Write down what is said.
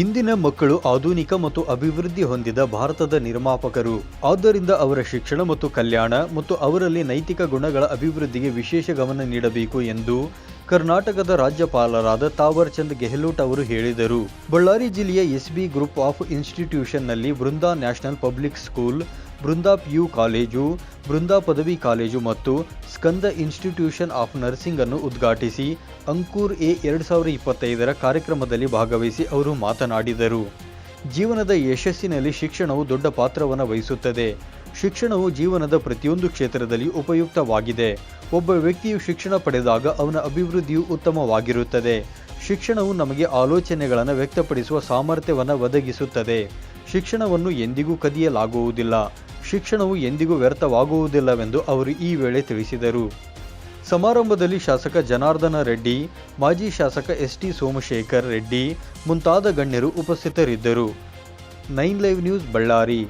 ಇಂದಿನ ಮಕ್ಕಳು ಆಧುನಿಕ ಮತ್ತು ಅಭಿವೃದ್ಧಿ ಹೊಂದಿದ ಭಾರತದ ನಿರ್ಮಾಪಕರು. ಆದ್ದರಿಂದ ಅವರ ಶಿಕ್ಷಣ ಮತ್ತು ಕಲ್ಯಾಣ ಮತ್ತು ಅವರಲ್ಲಿ ನೈತಿಕ ಗುಣಗಳ ಅಭಿವೃದ್ಧಿಗೆ ವಿಶೇಷ ಗಮನ ನೀಡಬೇಕು ಎಂದು ಕರ್ನಾಟಕದ ರಾಜ್ಯಪಾಲರಾದ ತಾವರ್ ಚಂದ್ ಗೆಹ್ಲೋಟ್ ಅವರು ಹೇಳಿದರು. ಬಳ್ಳಾರಿ ಜಿಲ್ಲೆಯ SB group of ಇನ್ಸ್ಟಿಟ್ಯೂಷನ್ನಲ್ಲಿ Brunda national public school Brunda PU college Brunda ಪದವಿ ಕಾಲೇಜು ಮತ್ತು ಸ್ಕಂದ ಇನ್ಸ್ಟಿಟ್ಯೂಷನ್ ಆಫ್ ನರ್ಸಿಂಗ್ ಅನ್ನು ಉದ್ಘಾಟಿಸಿ ಅಂಕೂರ್ ಎ ಎರಡು ಸಾವಿರ ಇಪ್ಪತ್ತೈದರ ಕಾರ್ಯಕ್ರಮದಲ್ಲಿ ಭಾಗವಹಿಸಿ ಅವರು ಮಾತನಾಡಿದರು. ಜೀವನದ ಯಶಸ್ಸಿನಲ್ಲಿ ಶಿಕ್ಷಣವು ದೊಡ್ಡ ಪಾತ್ರವನ್ನು ವಹಿಸುತ್ತದೆ. ಶಿಕ್ಷಣವು ಜೀವನದ ಪ್ರತಿಯೊಂದು ಕ್ಷೇತ್ರದಲ್ಲಿ ಉಪಯುಕ್ತವಾಗಿದೆ. ಒಬ್ಬ ವ್ಯಕ್ತಿಯು ಶಿಕ್ಷಣ ಪಡೆದಾಗ ಅವನ ಅಭಿವೃದ್ಧಿಯು ಉತ್ತಮವಾಗಿರುತ್ತದೆ. ಶಿಕ್ಷಣವು ನಮಗೆ ಆಲೋಚನೆಗಳನ್ನು ವ್ಯಕ್ತಪಡಿಸುವ ಸಾಮರ್ಥ್ಯವನ್ನು ಒದಗಿಸುತ್ತದೆ. ಶಿಕ್ಷಣವನ್ನು ಎಂದಿಗೂ ಕದಿಯಲಾಗುವುದಿಲ್ಲ. ಶಿಕ್ಷಣವು ಎಂದಿಗೂ ವ್ಯರ್ಥವಾಗುವುದಿಲ್ಲವೆಂದು ಅವರು ಈ ವೇಳೆ ತಿಳಿಸಿದರು. ಸಮಾರಂಭದಲ್ಲಿ ಶಾಸಕ ಜನಾರ್ದನ ರೆಡ್ಡಿ, ಮಾಜಿ ಶಾಸಕ ಎಸ್ ಟಿ ಸೋಮಶೇಖರ್ ರೆಡ್ಡಿ ಮುಂತಾದ ಗಣ್ಯರು ಉಪಸ್ಥಿತರಿದ್ದರು. Nine live news Ballari.